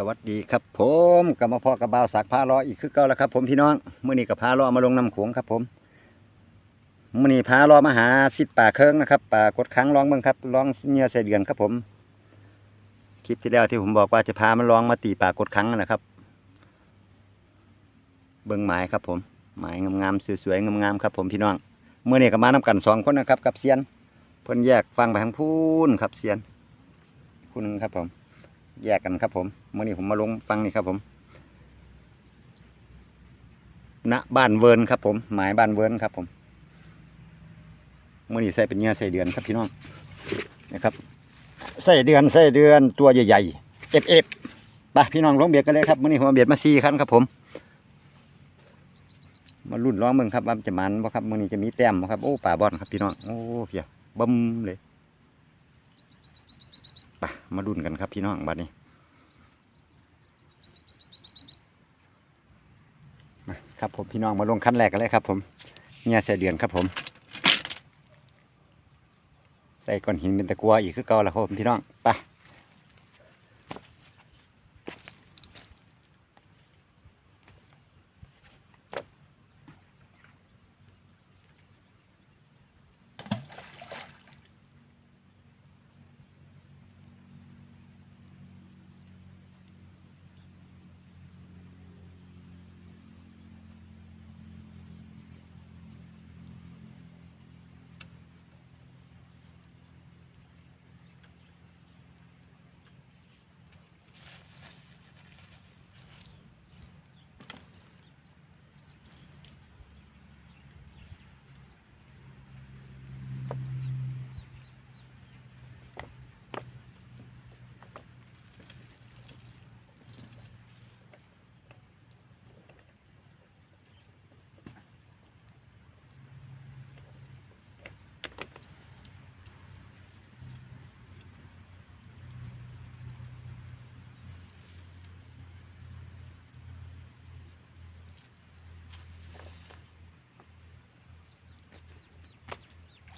สวัสดีครับผมกับมาพ่อกับบ่าวสักพาล้ออีกคือเก่าแล้วครับ ผมพี่น้องเมื่อนี้กับพาล้อมาลงน้ำโขงครับ ผมเมื่อนี้พาล้อมาหาสิทธิ์ป่าเคิงนะครับป่ากดค้างร้องเบิ่งครับร้องเงียใส่เดือนครับผม คลิปที่แล้วที่ผมบอกว่าจะพามันร้องมาตีป่ากดค้างนะครับ เบิ่งหมายครับ ผมหมายงามๆสวยๆงามๆครับ ผมพี่น้องเมื่อนี้ก็มานำกันสองคนนะครับ กับเซียนเพิ่นแยกฟังไปทางพูนครับเซียนคู่หนึงครับผม แยกกันครับผมเมื่อนี้ผมมาลงฟังนี่ครับผม ณบ้านเวิร์นครับผม หมายบ้านเวิร์นครับผมเมื่อนี้ใส่เป็นเนื้อใส่เดือนครับพี่น้องนะครับใส่เดือนใส่เดือนตัวใหญ่ๆเอฟเอฟไปพี่น้องลงเบียดกันเลยครับเมื่อนี้ผมเอาเบียดมาซีคันครับผมมารุ่นร้องมืองครับว่าจะมันบ่ครับมื่อนี้จะมีแต้มบ่ครับโอ้ป่าบอนครับพี่น้องโอ้เพียบึ้มเลย มาดุนกันครับพี่น้องบัดนี้มาครับผมพี่น้องมาลงขั้นแรกกันเลยครับ ผมเนี่ยเสียเดือนครับผม ใส่ก้อนหินเป็นตะกัวอีกคือเก่าแล้วครับพี่น้องไป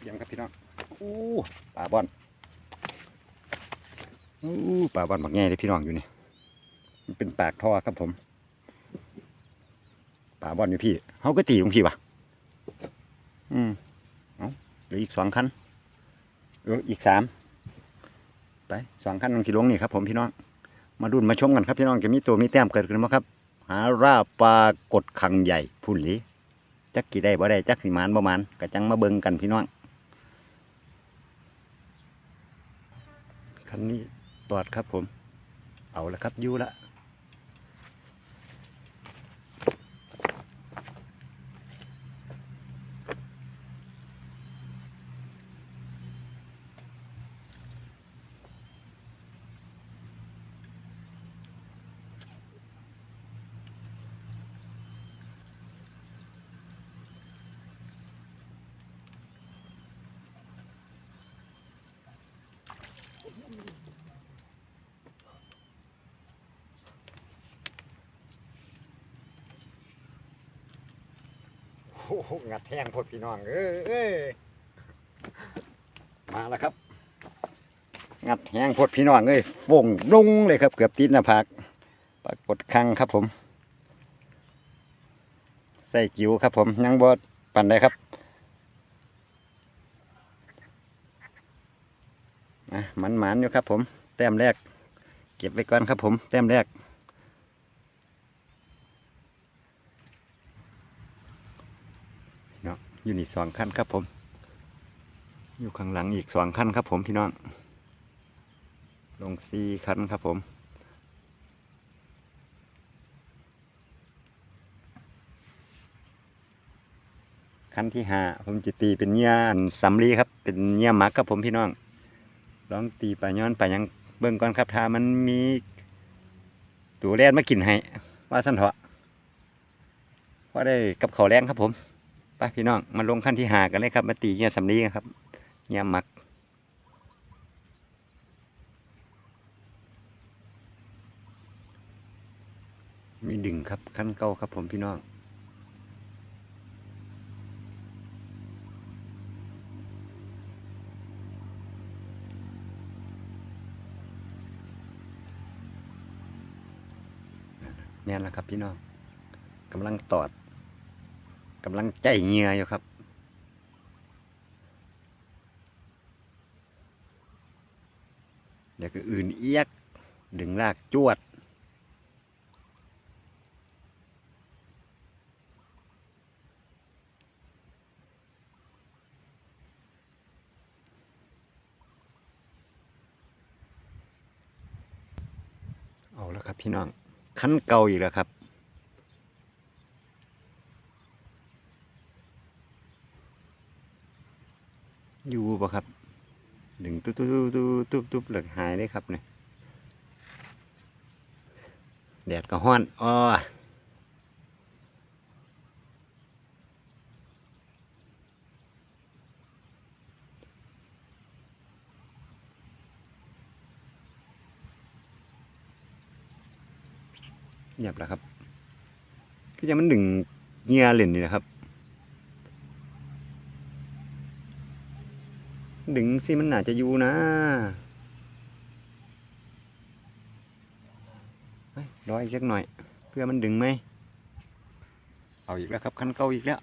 เยี่ยมครับพี่น้องอู้ป่าบอนอู้ป่าบอนบักแง่เลยพี่น้องอยู่นี่มันเป็นปากท่อครับผมป่าบอนอยู่พี่เขาก็ตีลงพี่วะอืมเอาเหลืออีกสองคันเอออีกสามไปสองคันลงที่ลงนี่ครับผมพี่น้องมาดุนมาชมกันครับพี่น้องจะมีตัวมีแต้มเกิดขึ้นไหมครับ หาราปลากดคังใหญ่พุ่นหลีจักกี่ได้บ่ได้จักสิมานบ่มานกะจังมาเบิ่งกันพี่น้อง คันนี้ตอดครับผม เอาละครับยูละ โอ้โหงัดแห้งพดพี่น้องเอ้ยมาแล้วครับ งัดแห้งพดพี่น้องเอ้ยฟงดุงเลยครับ เกือบติดหน้าผากปรากฏคังครับผม ใส่กิ๋วครับผมยังบดปั่นได้ครับอะ มันหมานอยู่ครับ ผม แต้มแรก เก็บไว้ก่อนครับ ผม แต้มแรก เนาะอยู่นี่สองขั้นครับ ผม อยู่ข้างหลังอีกสองขั้นครับ ผมพี่น้อง ลงสี่ขั้นครับผมขั้นที่ห้าผมจะตีเป็นเงี้ยอันสำลีครับ เป็นเงี้ยหมักครับผมพี่น้อง ลองตีปลาย้อนปลายังเบิ่งก่อนครับถ้ามันมีตัวแรนมากินให้ว่าสันเถาะว่าได้กับเขาแรงครับผมไปพี่น้องมาลงขั้นที่หากันเลยครับ มาตีเนี่ยสำลีครับเนี่ยหมักมีดึงครับขั้นเก้าครับผมพี่น้อง แม่ นแล้วครับ พี่น้องกำลังตอดกำลังใจเหงื่ออยู่ครับเดี๋ยวก็อื่นเอียก ดึงลากจวด เอาแล้วครับพี่น้อง คันเก่าอีกแล้วครับ อยู่ปะครับ ดึงตุ๊บตุ๊บตุ๊บตุ๊บตุ๊บเหลือหายเลยครับเนี่ยแดดก็ห้อนอ้อ เงียบแล้วครับก็จะมันดึงเงียเล่นนี่นะครับ ดึงสิมันน่าจะอยู่นะเฮ้ยรออีกสักหน่อย เพื่อมันดึงไหม เอาอีกแล้วครับ คันเก่าอีกแล้ว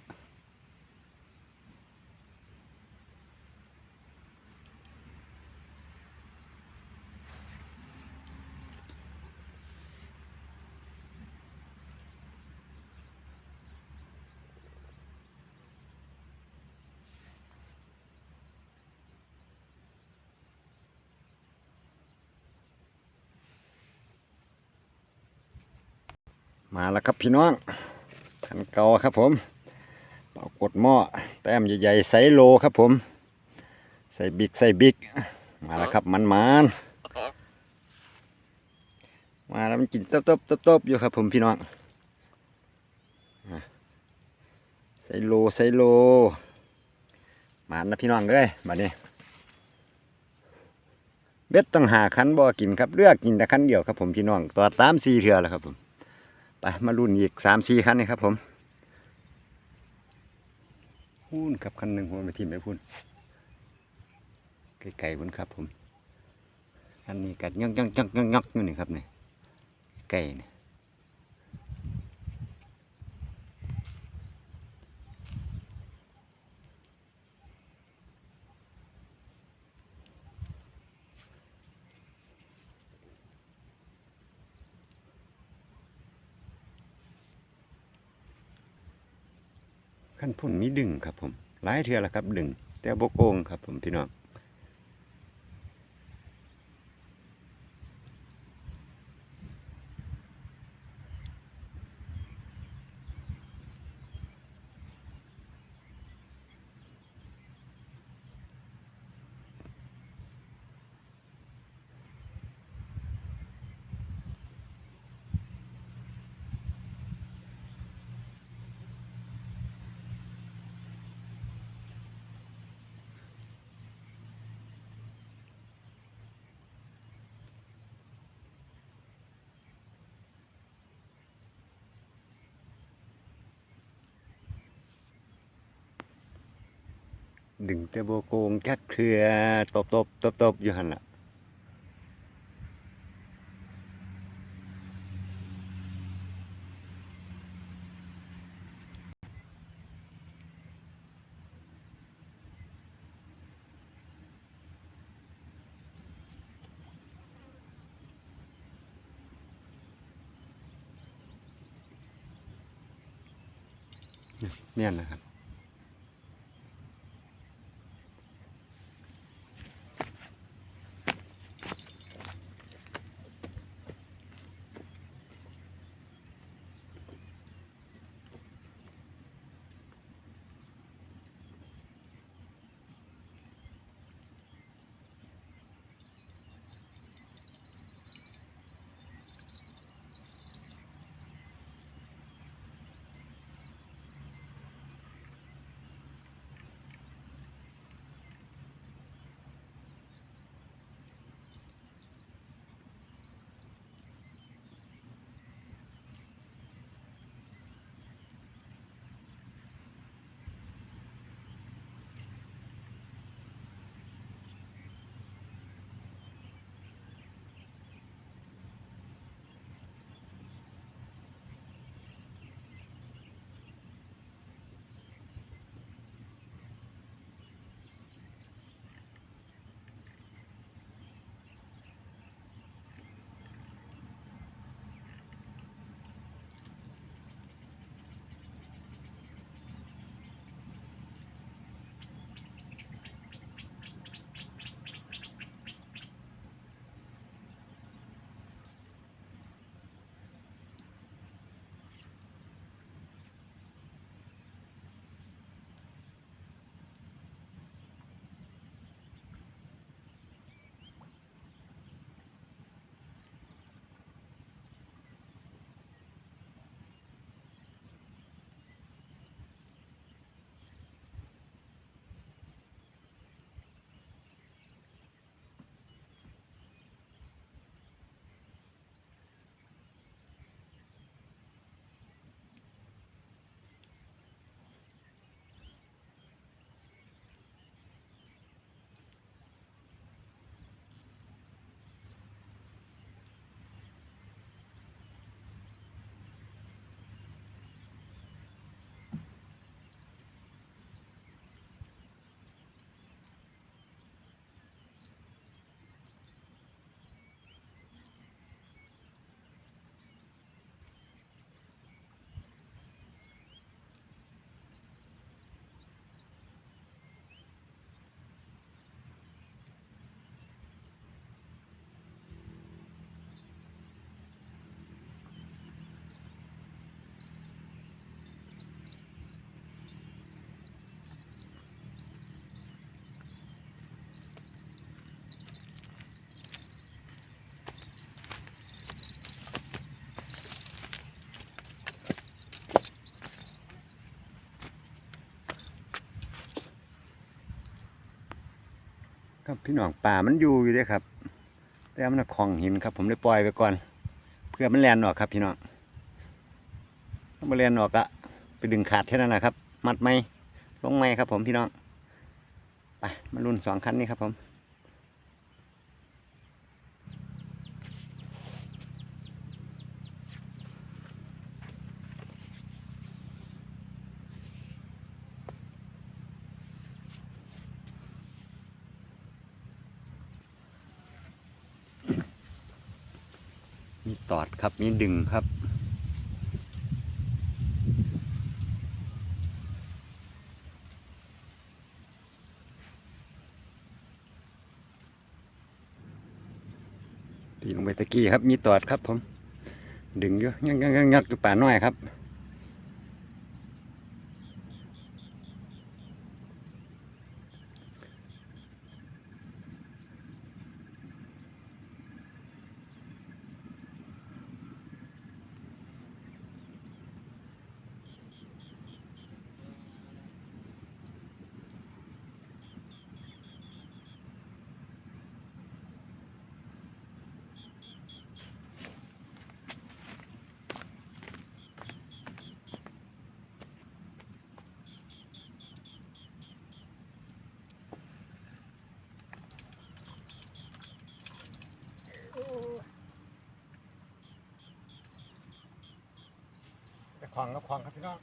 มาแล้วครับพี่น้องคันเก่าครับผมเป่ากดหม้อแต้มใหญ่ๆใส่โลครับผม ใส่บิ๊กใส่บิ๊กมาแล้วครับมันมันมาแล้วมันกินตบตบตบตบๆอยู่ครับผมพี่น้องใส่โลใส่โลมานะพี่น้องเอ้ยมาเนี่ยเบ็ดต้องหาคันบ่กินครับเลือกกินแต่คันเดียวครับผมพี่น้องตัวตามสี่เทือแล้วครับผม ไปมารุ่นอีกสามสี่คันนี่ครับผมพูนกับคันหนึ่งหัวไปทีมไปพูนไก่ๆพุ่นครับผม อันนี้กัดยังยังยังยังยักองนี่ครับนี่ไก่นี่ ขั้นพุ่นมีดึงครับผมหลายเทือแล้วครับดึง แต่บกโกงครับผมพี่น้อง ดึงแต่โบโกงแค่เครือตบตบตบตบอยู่หันละเมียนนะครับ พี่น้องป่ามันอยู่อยู่ด้วยครับ แต่มันคลองหินครับ ผมเลยปล่อยไปก่อน เพื่อมันแลนออกครับ พี่น้องถ้ามันแลนออกอะไปดึงขาดแค่นั้นนะครับ มัดไหมลงไหมครับ ผมพี่น้องไปมารุ่นสองคันนี้ครับผม มีตอดครับ มีดึงครับ ตีลงไปตะกี้ครับ มีตอดครับผม ดึงเยอะงักงักงักงักอยู่ป่าน้อยครับ จะคลองก็คลองครับพี่น้อง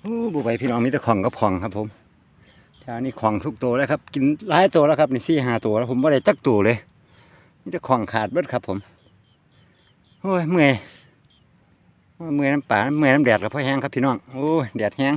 โอ้บุไปพี่น้องมีแต่ของกับของครับผมแถวนี้ของทุกตัวแล้วครับ กินหลายตัวแล้วครับนี่สี่ห้าตัวแล้วผมว่าได้จักตัวเลยมีแต่ของขาดเบิดครับผม โอ้ยเมื่อยเมื่อยน้ำป่าเมื่อยน้ำแดดกับพ่อแห้งครับพี่น้องโอ้ยแดดแห้ง